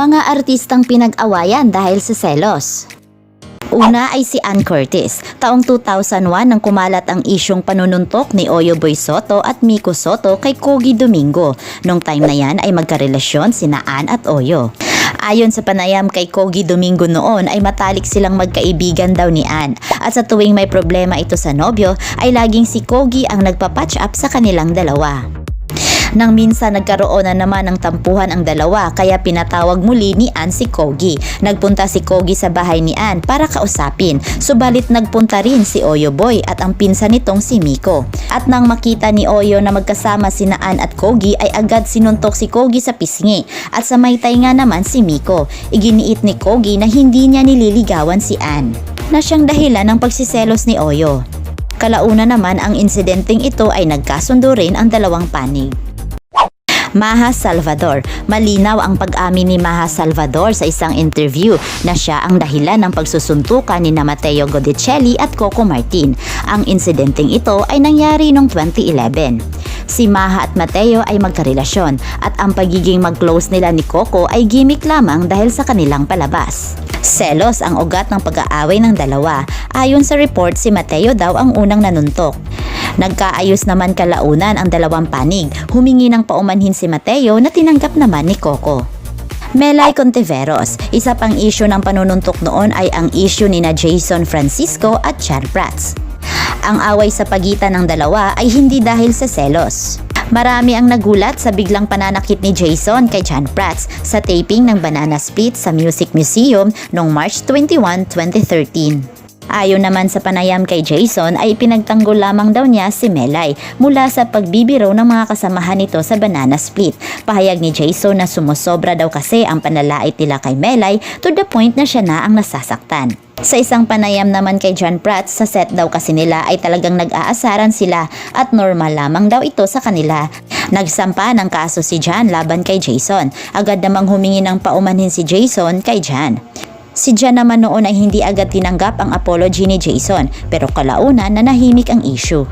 Mga artistang pinag-awayan dahil sa selos. Una ay si Ann Curtis. Taong 2001 nang kumalat ang isyong panununtok ni Oyo Boy Soto at Miko Soto kay Kogi Domingo. Nung time na yan ay magkarelasyon sina Ann at Oyo. Ayon sa panayam kay Kogi Domingo noon ay matalik silang magkaibigan daw ni Ann. At sa tuwing may problema ito sa nobyo ay laging si Kogi ang nagpa-patch up sa kanilang dalawa. Nang minsan nagkaroon na naman ng tampuhan ang dalawa kaya pinatawag muli ni Ann si Kogi. Nagpunta si Kogi sa bahay ni Ann para kausapin. Subalit nagpunta rin si Oyo Boy at ang pinsan nitong si Miko. At nang makita ni Oyo na magkasama sina Ann at Kogi ay agad sinuntok si Kogi sa pisngi. At sa may nga naman si Miko. Iginiit ni Kogi na hindi niya nililigawan si Ann. Na siyang dahilan ng pagsiselos ni Oyo. Kalauna naman ang insidenteng ito ay nagkasundo rin ang dalawang panig. Maha Salvador. Malinaw ang pag-amin ni Maha Salvador sa isang interview na siya ang dahilan ng pagsusuntukan ni na Matteo Godicelli at Coco Martin. Ang insidenteng ito ay nangyari noong 2011. Si Maha at Mateo ay magkarelasyon at ang pagiging mag-close nila ni Coco ay gimmick lamang dahil sa kanilang palabas. Selos ang ugat ng pag-aaway ng dalawa. Ayon sa report, si Mateo daw ang unang nanuntok. Nagkaayos naman kalaunan ang dalawang panig. Humingi ng paumanhin si Mateo na tinanggap naman ni Coco. Melay Contiveros, isa pang isyo ng panununtok noon ay ang isyo ni na Jason Francisco at Char Prats. Ang away sa pagitan ng dalawa ay hindi dahil sa selos. Marami ang nagulat sa biglang pananakit ni Jason kay Jan Prats sa taping ng Banana Split sa Music Museum noong March 21, 2013. Ayon naman sa panayam kay Jason ay pinagtanggol lamang daw niya si Melay mula sa pagbibiro ng mga kasamahan nito sa Banana Split. Pahayag ni Jason na sumusobra daw kasi ang panlalait nila kay Melay to the point na siya na ang nasasaktan. Sa isang panayam naman kay John Pratt, sa set daw kasi nila ay talagang nag-aasaran sila at normal lamang daw ito sa kanila. Nagsampa ng kaso si John laban kay Jason. Agad namang humingi ng paumanhin si Jason kay John. Si Jan naman noon ay hindi agad tinanggap ang apology ni Jason pero kalaunan na nahimik ang issue.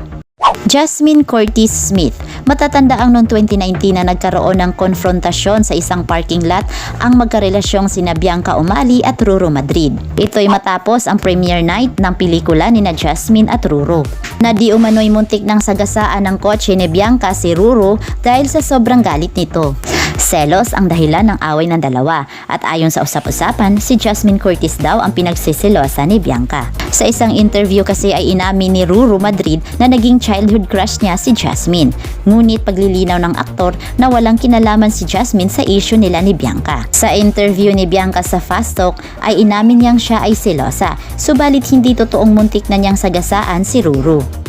Jasmine Curtis Smith. Matatanda ang noong 2019 na nagkaroon ng konfrontasyon sa isang parking lot ang magkarelasyong sina Bianca Umali at Ruro Madrid. Ito'y matapos ang premiere night ng pelikula ni na Jasmine at Ruro. Na di umano'y muntik ng sagasaan ng kotse ni Bianca si Ruro dahil sa sobrang galit nito. Selos ang dahilan ng away ng dalawa at ayon sa usap-usapan, si Jasmine Curtis daw ang pinagsisilosa ni Bianca. Sa isang interview kasi ay inamin ni Ruru Madrid na naging childhood crush niya si Jasmine. Ngunit paglilinaw ng aktor na walang kinalaman si Jasmine sa issue nila ni Bianca. Sa interview ni Bianca sa Fast Talk ay inamin niyang siya ay silosa, subalit hindi totoong muntik na niyang sagasaan si Ruru.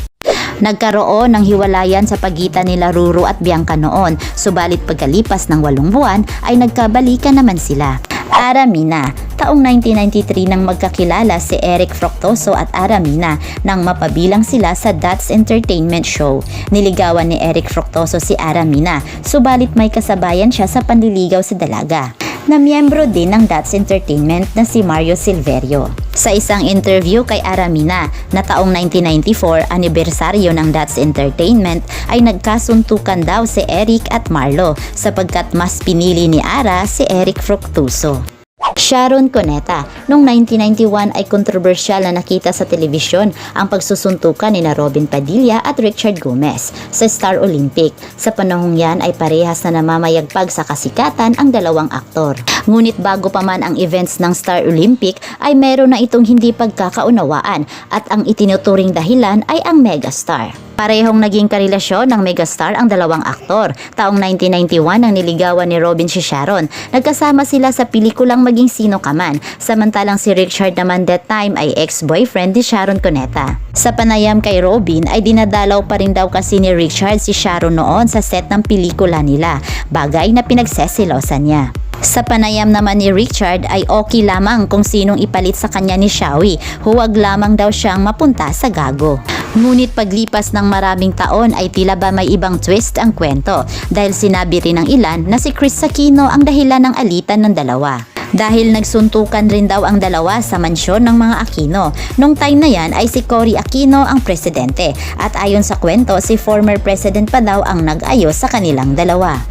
Nagkaroon ng hiwalayan sa pagitan nila Ruru at Bianca noon, subalit pagkalipas ng walong buwan ay nagkabalikan naman sila. Aramina, taong 1993 nang magkakilala si Eric Fructoso at Aramina nang mapabilang sila sa That's Entertainment Show. Niligawan ni Eric Fructoso si Aramina, subalit may kasabayan siya sa panliligaw sa dalaga na miyembro din ng That's Entertainment na si Mario Silverio. Sa isang interview kay Aramina na taong 1994 anibersaryo ng That's Entertainment ay nagkasuntukan daw si Eric at Marlo sapagkat mas pinili ni Ara si Eric Fructuoso. Sharon Cuneta. Noong 1991 ay kontrobersyal na nakita sa telebisyon ang pagsusuntukan ni Robin Padilla at Richard Gomez sa Star Olympic. Sa panahong yan ay parehas na namamayagpag sa kasikatan ang dalawang aktor. Ngunit bago pa man ang events ng Star Olympic ay meron na itong hindi pagkakaunawaan at ang itinuturing dahilan ay ang megastar. Parehong naging karelasyon ng megastar ang dalawang aktor. Taong 1991 nang niligawan ni Robin si Sharon. Nagkasama sila sa pelikulang Maging Sino Ka Man. Samantalang si Richard naman that time ay ex-boyfriend ni Sharon Cuneta. Sa panayam kay Robin ay dinadalaw pa rin daw kasi ni Richard si Sharon noon sa set ng pelikula nila. Bagay na pinagsesilosan niya. Sa panayam naman ni Richard ay okay lamang kung sinong ipalit sa kanya ni Shawi. Huwag lamang daw siyang mapunta sa gago. Ngunit paglipas ng maraming taon ay tila ba may ibang twist ang kwento dahil sinabi rin ng ilan na si Chris Aquino ang dahilan ng alitan ng dalawa. Dahil nagsuntukan rin daw ang dalawa sa mansyon ng mga Aquino. Nung time na yan ay si Cory Aquino ang presidente at ayon sa kwento si former president pa daw ang nag-ayos sa kanilang dalawa.